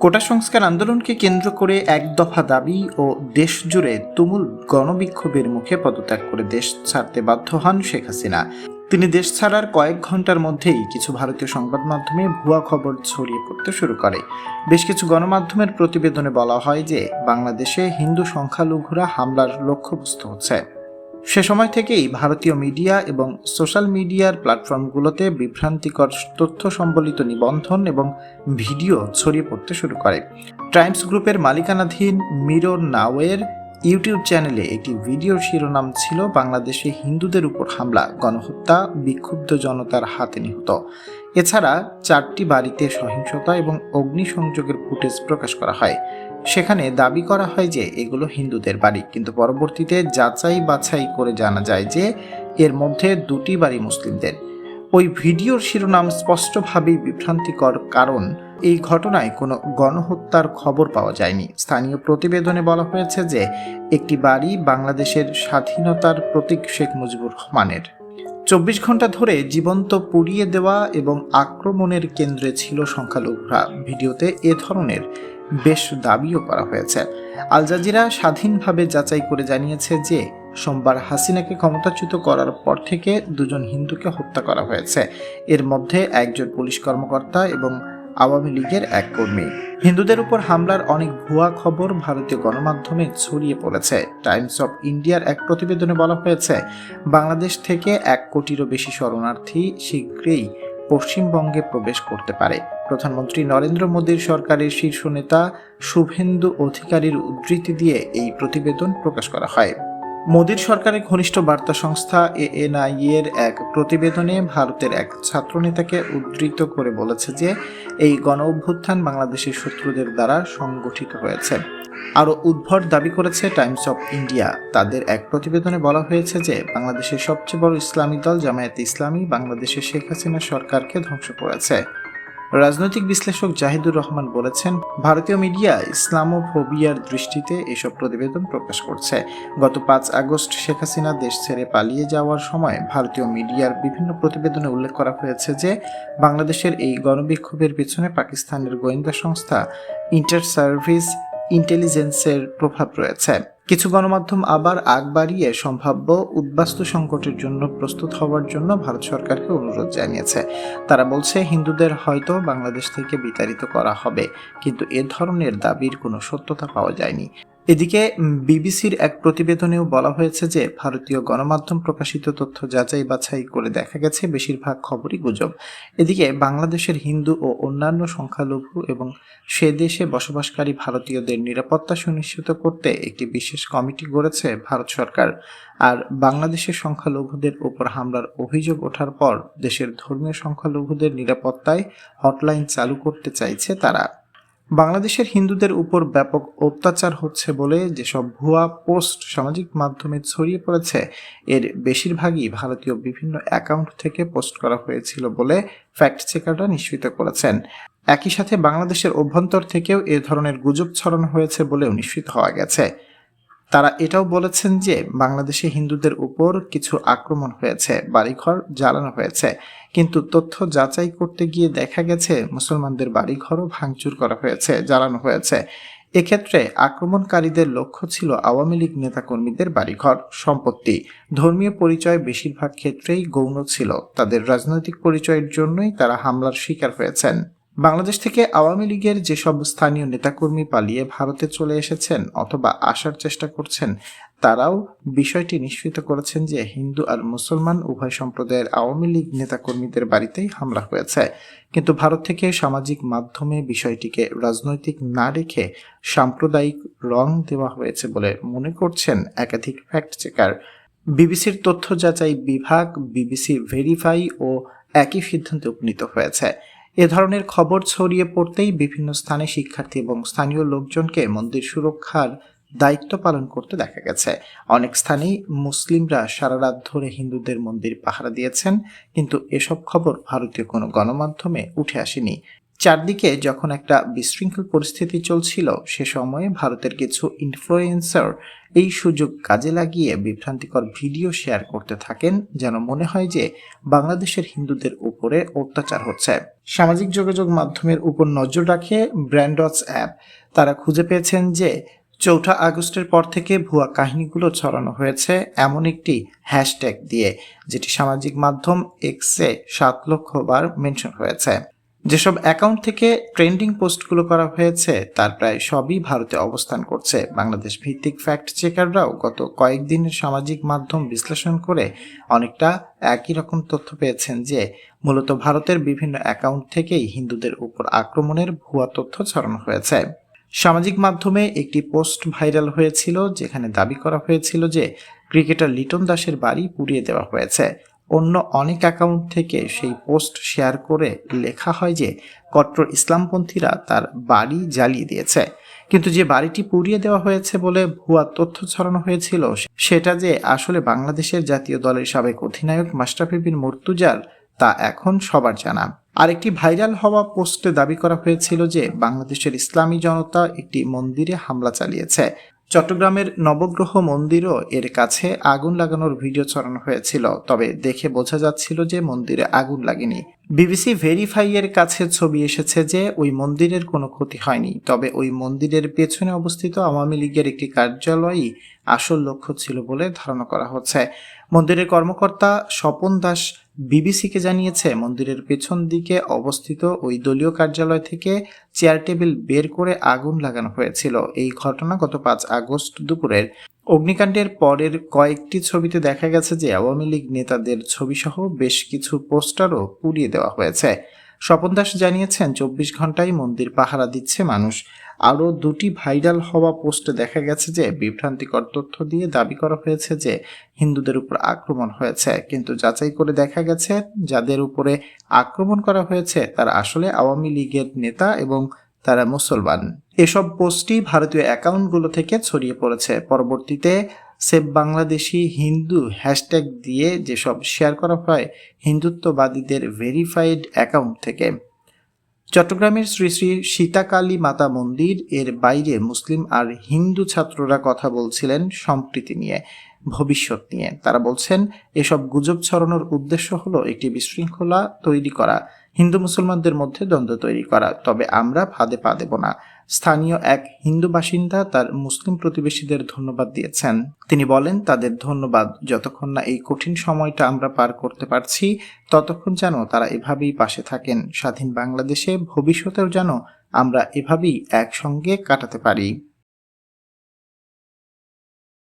কোটা সংস্কার আন্দোলনকে কেন্দ্র করে এক দফা দাবি ও দেশ জুড়ে তুমুল গণবিক্ষোভের মুখে পদত্যাগ করে দেশ ছাড়তে বাধ্য হন শেখ হাসিনা। তিনি দেশ ছাড়ার কয়েক ঘণ্টার মধ্যেই কিছু ভারতীয় সংবাদ মাধ্যমে ভুয়া খবর ছড়িয়ে পড়তে শুরু করে। বেশ কিছু গণমাধ্যমের প্রতিবেদনে বলা হয় যে, বাংলাদেশে হিন্দু সংখ্যালঘুরা হামলার লক্ষ্যবস্তু হচ্ছে। সে সময় থেকেই ভারতীয় মিডিয়া এবং সোশ্যাল মিডিয়ার প্ল্যাটফর্মগুলোতে বিভ্রান্তিকর তথ্য সম্বলিত নিবন্ধন এবং ভিডিও ছড়িয়ে পড়তে শুরু করে। টাইমস গ্রুপের মালিকানাধীন মিরর নাওয়ের ইউটিউব চ্যানেলে একটি ভিডিওর শিরোনাম ছিল বাংলাদেশে হিন্দুদের উপর হামলা, গণহত্যা, বিক্ষুব্ধ জনতার হাতে নিহত। এছাড়া চারটি বাড়িতে সহিংসতা এবং অগ্নিসংযোগের ফুটেজ প্রকাশ করা হয়। সেখানে দাবি করা হয় যে এগুলো হিন্দুদের বাড়ি। কিন্তু পরবর্তীতে যাচাই বাছাই করে জানা যায় যে এর মধ্যে দুটি বাড়ি মুসলিমদের। ওই ভিডিওর শিরোনাম স্পষ্টভাবেই বিভ্রান্তিকর কারণ, এই ঘটনায় কোনো গণহত্যার খবর পাওয়া যায়নি। স্থানীয় প্রতিবেদনে বলা হয়েছে যে একটি বাড়ি বাংলাদেশের স্বাধীনতার প্রতীক শেখ মুজিবুর রহমানের। চব্বিশ ঘণ্টা ধরে জীবন্ত পুড়িয়ে দেওয়া এবং আক্রমণের কেন্দ্রে ছিল সংখ্যালঘুরা। ভিডিওতে এ ধরনের বেশ দাবিও করা হয়েছে। আল জাজিরা স্বাধীনভাবে যাচাই করে জানিয়েছে যে, সোমবার হাসিনাকে ক্ষমতাচ্যুত করার পর থেকে দুজন হিন্দুকে হত্যা করা হয়েছে। এর মধ্যে একজন পুলিশ কর্মকর্তা এবং আওয়ামী লীগের এক কর্মী। হিন্দুদের উপর হামলার অনেক ভুয়া খবর ভারতীয় গণমাধ্যমে ছড়িয়ে পড়েছে। টাইমস অফ ইন্ডিয়ার এক প্রতিবেদনে বলা হয়েছে, বাংলাদেশ থেকে এক কোটিরও বেশি শরণার্থী শীঘ্রই পশ্চিমবঙ্গে প্রবেশ করতে পারে। প্রধানমন্ত্রী নরেন্দ্র মোদীর সরকারের শীর্ষ নেতা শুভেন্দু অধিকারীর উদ্ধৃতি দিয়ে এই প্রতিবেদন প্রকাশ করা হয়। মোদীর সরকারের ঘনিষ্ঠ বার্তা সংস্থা এএনআই এর এক প্রতিবেদনে ভারতের এক ছাত্রনেতাকে উদ্ধৃত করে বলেছে যে, এই গণ অভ্যুত্থান বাংলাদেশের শত্রুদের দ্বারা সংগঠিত হয়েছে। আরও উদ্ভট দাবি করেছে টাইমস অফ ইন্ডিয়া। তাদের এক প্রতিবেদনে বলা হয়েছে যে, বাংলাদেশের সবচেয়ে বড় ইসলামী দল জামায়াত ইসলামী বাংলাদেশের শেখ হাসিনা সরকারকে ধ্বংস করেছে। রাজনৈতিক বিশ্লেষক জাহিদুর রহমান বলেছেন, ভারতীয় মিডিয়া ইসলামোফোবিয়ার দৃষ্টিতে এসব প্রতিবেদন প্রকাশ করছে। গত পাঁচ আগস্ট শেখ হাসিনা দেশ ছেড়ে পালিয়ে যাওয়ার সময় ভারতীয় মিডিয়ার বিভিন্ন প্রতিবেদনে উল্লেখ করা হয়েছে যে, বাংলাদেশের এই গণবিক্ষোভের পিছনে পাকিস্তানের গোয়েন্দা সংস্থা ইন্টার সার্ভিস ইন্টেলিজেন্সের প্রভাব রয়েছে। কিছু গণমাধ্যম আবার আগ বাড়িয়ে সম্ভাব্য উদ্বাস্তু সংকটের জন্য প্রস্তুত হওয়ার জন্য ভারত সরকারকে অনুরোধ জানিয়েছে। তারা বলছে, হিন্দুদের হয়তো বাংলাদেশ থেকে বিতাড়িত করা হবে, কিন্তু এ ধরনের দাবির কোনো সত্যতা পাওয়া যায়নি। এদিকে বিবিসির এক প্রতিবেদনেও বলা হয়েছে যে, ভারতীয় গণমাধ্যম প্রকাশিত তথ্য যাচাই বাছাই করে দেখা গেছে, বেশিরভাগ খবরই গুজব। এদিকে, বাংলাদেশের হিন্দু ও অন্যান্য সংখ্যালঘু এবং সে দেশে বসবাসকারী ভারতীয়দের নিরাপত্তা সুনিশ্চিত করতে একটি বিশেষ কমিটি গড়েছে ভারত সরকার। আর বাংলাদেশের সংখ্যালঘুদের উপর হামলার অভিযোগ ওঠার পর দেশের ধর্মীয় সংখ্যালঘুদের নিরাপত্তায় হটলাইন চালু করতে চাইছে তারা। বাংলাদেশের হিন্দুদের উপর ব্যাপক অত্যাচার হচ্ছে বলে যেসব ভুয়া পোস্ট সামাজিক মাধ্যমে ছড়িয়ে পড়েছে, এর বেশিরভাগই ভারতীয় বিভিন্ন অ্যাকাউন্ট থেকে পোস্ট করা হয়েছিল বলে ফ্যাক্ট চেকাররা নিশ্চিত করেছেন। একই সাথে বাংলাদেশের অভ্যন্তর থেকেও এ ধরনের গুজব ছড়ানো হয়েছে বলেও নিশ্চিত হওয়া গেছে। তারা এটাও বলেছেন যে বাংলাদেশে হিন্দুদের উপর কিছু আক্রমণ হয়েছে, বাড়িঘর জ্বালানো হয়েছে। কিন্তু তথ্য যাচাই করতে গিয়ে দেখা গেছে মুসলমানদের বাড়িঘরও ভাঙচুর করা হয়েছে, জ্বালানো হয়েছে। এক্ষেত্রে আক্রমণকারীদের লক্ষ্য ছিল আওয়ামী লীগ নেতাকর্মীদের বাড়িঘর, সম্পত্তি। ধর্মীয় পরিচয় বেশিরভাগ ক্ষেত্রেই গৌণ ছিল। তাদের রাজনৈতিক পরিচয়ের জন্যই তারা হামলার শিকার হয়েছেন। বাংলাদেশ থেকে আওয়ামী লীগের যেসব স্থানীয় নেতাকর্মী পালিয়ে ভারতে চলে এসেছেন অথবা আসার চেষ্টা করছেন, তারাও বিষয়টি নিশ্চিত করেছেন যে হিন্দু আর মুসলমান উভয় সম্প্রদায়ের আওয়ামী লীগ নেতাকর্মীদের বাড়িতেই হামলা হয়েছে। কিন্তু ভারত থেকে সামাজিক মাধ্যমে বিষয়টিকে রাজনৈতিক না রেখে সাম্প্রদায়িক রং দেওয়া হয়েছে বলে মনে করছেন একাধিক ফ্যাক্ট চেকার বিবিসির তথ্য যাচাই বিভাগ, বিবিসি ভেরিফাই ও একই সিদ্ধান্তে উপনীত হয়েছে। এ ধরনের খবর ছড়িয়ে পড়তেই বিভিন্ন স্থানে শিক্ষার্থী এবং স্থানীয় লোকজনকে মন্দির সুরক্ষার দায়িত্ব পালন করতে দেখা গেছে। অনেক স্থানেই মুসলিমরা সারা রাত ধরে হিন্দুদের মন্দির পাহারা দিয়েছেন, কিন্তু এসব খবর ভারতীয় কোনো গণমাধ্যমে উঠে আসেনি। চারদিকে যখন একটা বিশৃঙ্খল পরিস্থিতি চলছিল, সে সময়ে ভারতের কিছু ইনফ্লুয়েন্সার এই সুযোগ কাজে লাগিয়ে বিভ্রান্তিকর ভিডিও শেয়ার করতে থাকেন, যেন মনে হয় যে বাংলাদেশের হিন্দুদের উপরে অত্যাচার হচ্ছে। সামাজিক যোগাযোগ মাধ্যমের উপর নজর রাখে ব্র্যান্ডস অ্যাপ তারা খুঁজে পেয়েছেন যে চৌঠা আগস্টের পর থেকে ভুয়া কাহিনীগুলো ছড়ানো হয়েছে এমন একটি হ্যাশট্যাগ দিয়ে, যেটি সামাজিক মাধ্যম এক্সে সাত লক্ষ বার মেনশন হয়েছে। যেসব অ্যাকাউন্ট থেকে ট্রেন্ডিং পোস্টগুলো করা হয়েছে, তার প্রায় সবই ভারতে অবস্থান করছে। বাংলাদেশ ভিত্তিক ফ্যাক্ট চেকাররাও গত কয়েকদিনের সামাজিক মাধ্যম বিশ্লেষণ করে অনেকটা একই রকম তথ্য পেয়েছেন যে, মূলত ভারতের বিভিন্ন অ্যাকাউন্ট থেকেই হিন্দুদের উপর আক্রমণের ভুয়া তথ্য ছড়ানো হয়েছে। সামাজিক মাধ্যমে একটি পোস্ট ভাইরাল হয়েছিল, যেখানে দাবি করা হয়েছিল যে ক্রিকেটার লিটন দাসের বাড়ি পুড়িয়ে দেওয়া হয়েছে। অন্য অনেক অ্যাকাউন্ট থেকে সেই পোস্ট শেয়ার করে লেখা হয় যে, কট্টর ইসলামপন্থীরা তার বাড়ি জ্বালিয়ে দিয়েছে। কিন্তু যে বাড়িটি পুড়িয়ে দেওয়া হয়েছে বলে ভুয়া তথ্য ছড়ানো হয়েছিল, সেটা যে আসলে বাংলাদেশের জাতীয় দলের সাবেক অধিনায়ক মাস্টাফি বিন মর্তুজার, তা এখন সবার জানা। আরেকটি ভাইরাল হওয়া পোস্টে দাবি করা হয়েছিল যে, বাংলাদেশের ইসলামী জনতা একটি মন্দিরে হামলা চালিয়েছে। চট্টগ্রামের নবগ্রহ মন্দিরও এর কাছে আগুন লাগানোর ভিডিও ছড়ানো হয়েছিল, তবে দেখে বোঝা যাচ্ছিল যে মন্দিরে আগুন লাগেনি। বিবিসি ভেরিফাই এর কাছে ছবি এসেছে যে ওই মন্দিরের কোনো ক্ষতি হয়নি, তবে ওই মন্দিরের পেছনে অবস্থিত আওয়ামী লীগের একটি কার্যালয়ই আসল লক্ষ্য ছিল বলে ধারণা করা হচ্ছে। মন্দিরের কর্মকর্তা স্বপন দাস বিবিসিকে জানিয়েছে, মন্দিরের পেছন দিকে অবস্থিত ওই দলীয় কার্যালয় থেকে চেয়ার টেবিল বের করে আগুন লাগানো হয়েছিল। এই ঘটনা গত পাঁচ আগস্ট দুপুরের অগ্নিকাণ্ডের পরের কয়েকটি ছবিতে দেখা গেছে যে আওয়ামী লীগ নেতাদের ছবিসহ বেশ কিছু পোস্টারও পুড়িয়ে দেওয়া হয়েছে। স্বপন দাস জানিয়েছেন, চব্বিশ ঘন্টায় মন্দির পাহারা দিচ্ছে মানুষ। আরও দুটি ভাইরাল হওয়া পোস্টে দেখা গেছে যে বিভ্রান্তিকর তথ্য দিয়ে দাবি করা হয়েছে যে হিন্দুদের উপর আক্রমণ হয়েছে। কিন্তু যাচাই করে দেখা গেছে, যাদের উপরে আক্রমণ করা হয়েছে, তারা আসলে আওয়ামী লীগের নেতা এবং তারা মুসলমান। এসব পোস্টই ভারতীয় অ্যাকাউন্টগুলো থেকে ছড়িয়ে পড়েছে। পরবর্তীতে সেভ বাংলাদেশি হিন্দু হ্যাশট্যাগ দিয়ে যেসব শেয়ার করা হয়, হিন্দুত্ববাদীদের ভেরিফাইড অ্যাকাউন্ট থেকে। চট্টগ্রামের শ্রী শ্রী সীতাকালী মাতা মন্দির, এর বাইরে মুসলিম আর হিন্দু ছাত্ররা কথা বলছিলেন সম্প্রীতি নিয়ে, ভবিষ্যৎ নিয়ে। তারা বলছেন, এসব গুজব ছড়ানোর উদ্দেশ্য হলো একটি বিশৃঙ্খলা তৈরি করা। হিন্দু মুসলমানদের মধ্যে দ্বন্দ্ব তৈরি করা, তবে আমরা ফাঁদে পা দেব না। স্থানীয় এক হিন্দু বাসিন্দা তার মুসলিম প্রতিবেশীদের ধন্যবাদ দিয়েছেন। তিনি বলেন, তাদের ধন্যবাদ। যতক্ষণ না এই কঠিন সময়টা আমরা পার করতে পারছি, ততক্ষণ যেন তারা এভাবেই পাশে থাকেন। স্বাধীন বাংলাদেশে ভবিষ্যতেও যেন আমরা এভাবেই একসঙ্গে কাটাতে পারি।